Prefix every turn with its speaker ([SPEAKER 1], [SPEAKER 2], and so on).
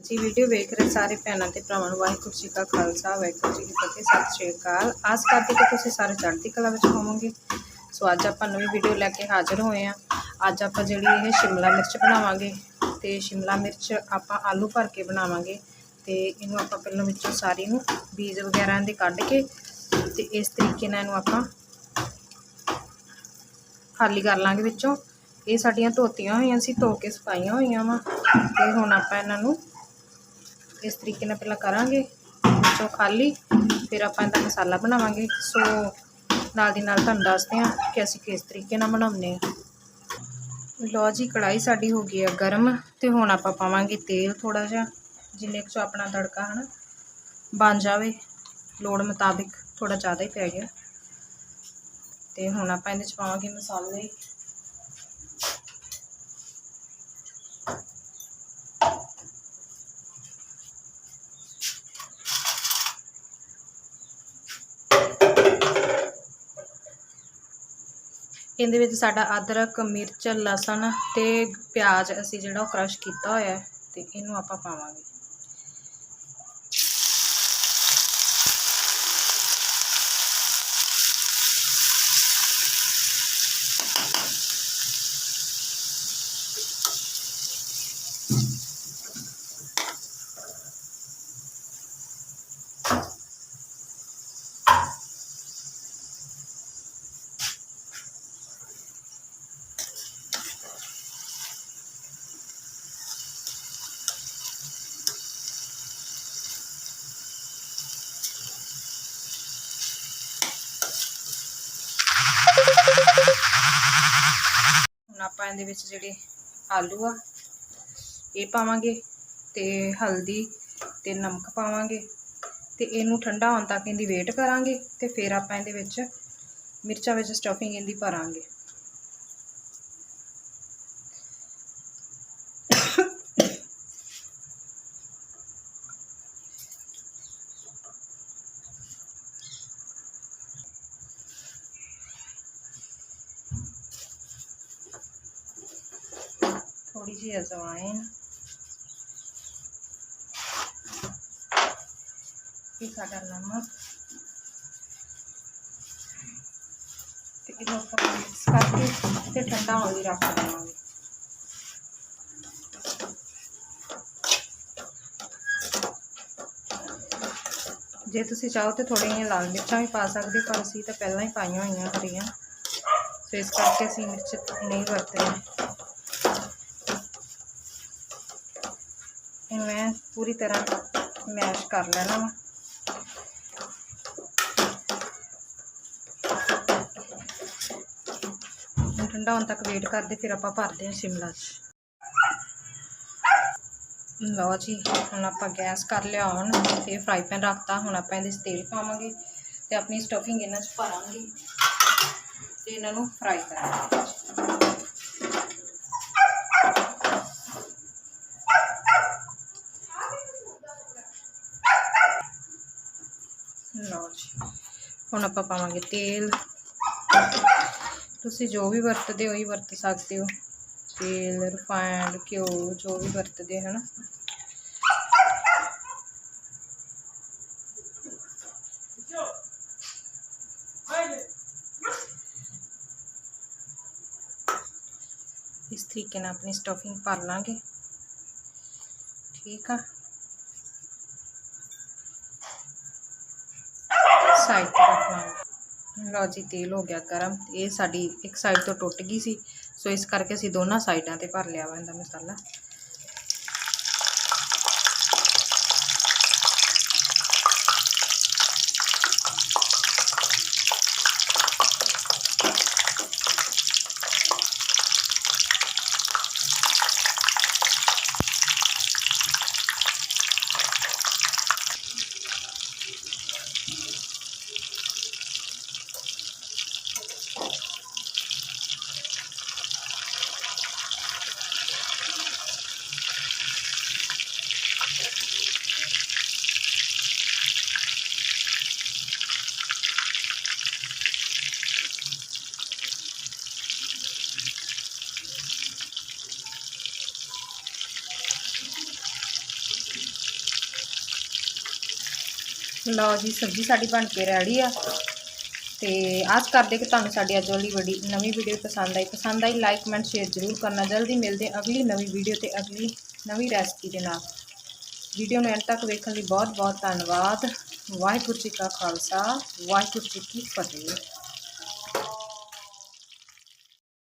[SPEAKER 1] ਜੀ ਵੀਡੀਓ ਵੇਖ ਰਹੇ ਸਾਰੇ ਭੈਣਾਂ ਤੇ ਭਰਾਵਾਂ ਨੂੰ ਵਾਹਿਗੁਰੂ ਜੀ ਕਾ ਖਾਲਸਾ, ਵਾਹਿਗੁਰੂ ਜੀ ਕੀ ਫਤਿਹ, ਸਤਿ ਸ਼੍ਰੀ ਅਕਾਲ। ਆਸ ਕਰਦੇ ਕਿ ਤੁਸੀਂ ਸਾਰੇ ਚੜ੍ਹਦੀ ਕਲਾ ਵਿੱਚ ਹੋਵੋਗੇ। ਸੋ ਅੱਜ ਆਪਾਂ ਨਵੀਂ ਵੀਡੀਓ ਲੈ ਕੇ ਹਾਜ਼ਰ ਹੋਏ ਆ ਅੱਜ ਆਪਾਂ ਜਿਹੜੀ ਇਹ ਸ਼ਿਮਲਾ ਮਿਰਚ ਬਣਾਵਾਂਗੇ ਤੇ ਸ਼ਿਮਲਾ ਮਿਰਚ ਆਪਾਂ ਆਲੂ ਭਰ ਕੇ ਬਣਾਵਾਂਗੇ ਤੇ ਇਹਨੂੰ ਆਪਾਂ ਪਹਿਲਾਂ ਵਿੱਚੋਂ ਸਾਰੀ ਨੂੰ ਬੀਜ ਵਗੈਰਾ ਦੇ ਕੱਢ ਕੇ ਤੇ ਇਸ ਤਰੀਕੇ ਨਾਲ ਇਹਨੂੰ ਆਪਾਂ ਖਾਲੀ ਕਰ ਲਾਂਗੇ ਵਿੱਚੋਂ। ਇਹ ਸਾਡੀਆਂ ਧੋਤੀਆਂ ਹੋਈਆਂ ਸੀ, ਧੋ ਕੇ ਸੁਕਾਈਆਂ ਹੋਈਆਂ ਵਾ ਤੇ ਹੁਣ ਆਪਾਂ ਇਹਨਾਂ ਨੂੰ ਇਸ ਤਰੀਕੇ ਨਾਲ ਪਹਿਲਾਂ ਕਰਾਂਗੇ, ਵਿੱਚੋਂ ਖਾਲੀ ਫਿਰ ਆਪਾਂ ਇਹਦਾ ਮਸਾਲਾ ਬਣਾਵਾਂਗੇ। ਸੋ ਨਾਲ ਦੀ ਨਾਲ ਤੁਹਾਨੂੰ ਦੱਸਦੇ ਹਾਂ ਕਿ ਅਸੀਂ ਕਿਸ ਤਰੀਕੇ ਨਾਲ ਬਣਾਉਂਦੇ ਹਾਂ। ਲਓ ਜੀ ਕੜਾਈ ਸਾਡੀ ਹੋ ਗਈ ਆ ਗਰਮ, ਤੇ ਹੁਣ ਆਪਾਂ ਪਾਵਾਂਗੇ ਤੇਲ ਥੋੜਾ ਜਿਹਾ, ਜਿੰਨੇ ਕੁ ਆਪਣਾ ਤੜਕਾ ਹਨ ਬਣ ਜਾਵੇ। ਲੋੜ ਮੁਤਾਬਿਕ ਥੋੜਾ ਜ਼ਿਆਦਾ ਹੀ ਪੈ ਗਿਆ। ਤੇ ਹੁਣ ਆਪਾਂ ਇਹਦੇ 'ਚ ਪਾਵਾਂਗੇ ਮਸਾਲੇ। ਇਹਦੇ ਵਿੱਚ ਸਾਡਾ ਅਦਰਕ, ਮਿਰਚ, ਲਸਣ ਤੇ ਪਿਆਜ਼ ਅਸੀਂ ਜਿਹੜਾ ਉਹ ਕ੍ਰਸ਼ ਕੀਤਾ ਹੋਇਆ ਹੈ ਤੇ ਇਹਨੂੰ ਆਪਾਂ ਪਾਵਾਂਗੇ। ਆਪਾਂ ਇਹਦੇ ਵਿੱਚ ਜਿਹੜੇ ਆਲੂ ਆ, ਇਹ ਪਾਵਾਂਗੇ ਤੇ ਹਲਦੀ ਤੇ ਨਮਕ ਪਾਵਾਂਗੇ ਤੇ ਇਹਨੂੰ ਠੰਡਾ ਹੋਣ ਤੱਕ ਇਹਦੀ ਵੇਟ ਕਰਾਂਗੇ ਤੇ ਫਿਰ ਆਪਾਂ ਇਹਦੇ ਵਿੱਚ ਮਿਰਚਾਂ ਵਿੱਚ ਸਟਫਿੰਗ ਇਹਦੀ ਭਰਾਂਗੇ। थोड़ी सी अजवाइन ਇਹ ਸਾਡਾ ਨਮਕ ਤੇ ਇਹਨੂੰ ਆਪਾਂ ਮਿਕਸ ਕਰਕੇ ਤੇ ਠੰਡਾ ਹੋਣ ਲਈ ਰੱਖ ਦੇਵਾਂਗੇ ਜੇ ਤੁਸੀਂ ਚਾਹੋ ਤੇ ਥੋੜ੍ਹੀਆਂ ਲਾਲ ਮਿਰਚਾਂ ਵੀ ਪਾ ਸਕਦੇ ਪਰ ਅਸੀਂ ਤਾਂ ਪਹਿਲਾਂ ਹੀ ਪਾਈਆਂ ਹੋਈਆਂ ਹਰੀਆਂ ਸੋ ਇਸ ਕਰਕੇ ਅਸੀਂ ਮਿਰਚ ਨਹੀਂ ਵਰਤਦੇ ਇਹਨੂੰ ਮੈਂ ਪੂਰੀ ਤਰ੍ਹਾਂ ਮੈਸ਼ ਕਰ ਲੈਣਾ ਵਾ। ਠੰਡਾ ਹੋਣ ਤੱਕ ਵੇਟ ਕਰਦੇ, ਫਿਰ ਆਪਾਂ ਭਰਦੇ ਹਾਂ ਸ਼ਿਮਲਾ 'ਚ। ਲਓ ਜੀ, ਹੁਣ ਆਪਾਂ ਗੈਸ ਕਰ ਲਿਆ ਔਨ ਤੇ ਫਰਾਈ ਪੈਨ ਰੱਖਤਾ, ਹੁਣ ਆਪਾਂ ਇਹਦੇ 'ਚ ਤੇਲ ਪਾਵਾਂਗੇ ਤੇ ਆਪਣੀ ਸਟਫਿੰਗ ਇਹਨਾਂ 'ਚ ਭਰਾਂਗੇ। ਤੇ ਇਹਨਾਂ ਨੂੰ ਫਰਾਈ ਕਰਾਂਗੇ। ਲਓ ਜੀ। ਹੁਣ ਆਪਾਂ ਪਾਵਾਂਗੇ ਤੇਲ। ਤੁਸੀਂ ਜੋ ਵੀ ਵਰਤਦੇ ਹੋ ਹੀ ਵਰਤ ਸਕਦੇ ਹੋ। ਤੇਲ ਰਿਫਾਈਨਡ ਘਿਓ, ਜੋ ਵੀ ਵਰਤਦੇ ਹਨ। ਇਸ ਤਰੀਕੇ ਨਾਲ ਆਪਣੀ ਸਟਫਿੰਗ ਭਰ ਲਾਂਗੇ। ਠੀਕ ਆ ਸਾਈਡ ਤੇ ਰੱਖ ਲਾਂਗੇ ਲਓ ਜੀ, ਤੇਲ ਹੋ ਗਿਆ ਗਰਮ। ਇਹ ਸਾਡੀ ਇੱਕ ਸਾਈਡ ਤੋਂ ਟੁੱਟ ਗਈ ਸੀ। ਸੋ ਇਸ ਕਰਕੇ ਅਸੀਂ ਦੋਨਾਂ ਸਾਈਡਾਂ ਤੇ ਭਰ ਲਿਆ ਵਾ ਇਹਦਾ ਮਸਾਲਾ। ਲਓ ਜੀ, ਸਬਜ਼ੀ ਸਾਡੀ ਬਣ ਕੇ ਰੈਡੀ ਆ। ਤੇ ਆਸ ਕਰਦੇ ਕਿ ਤੁਹਾਨੂੰ ਸਾਡੀ ਅੱਜ ਵਾਲੀ ਬੜੀ ਨਵੀਂ ਵੀਡੀਓ ਪਸੰਦ ਆਈ। ਪਸੰਦ ਆਈ ਲਾਈਕ ਕਮੈਂਟ ਸ਼ੇਅਰ ਜ਼ਰੂਰ ਕਰਨਾ। ਜਲਦੀ ਮਿਲਦੇ ਅਗਲੀ ਨਵੀਂ ਵੀਡੀਓ ਤੇ ਅਗਲੀ ਨਵੀਂ ਰੈਸਪੀ ਦੇ ਨਾਲ। ਵੀਡੀਓ ਨੂੰ ਐਂਡ ਤੱਕ ਵੇਖਣ ਲਈ ਬਹੁਤ ਬਹੁਤ ਧੰਨਵਾਦ। ਵਾਹਿਗੁਰੂ ਜੀ ਕਾ ਖਾਲਸਾ, ਵਾਹਿਗੁਰੂ ਜੀ ਕੀ ਫਤਿਹ।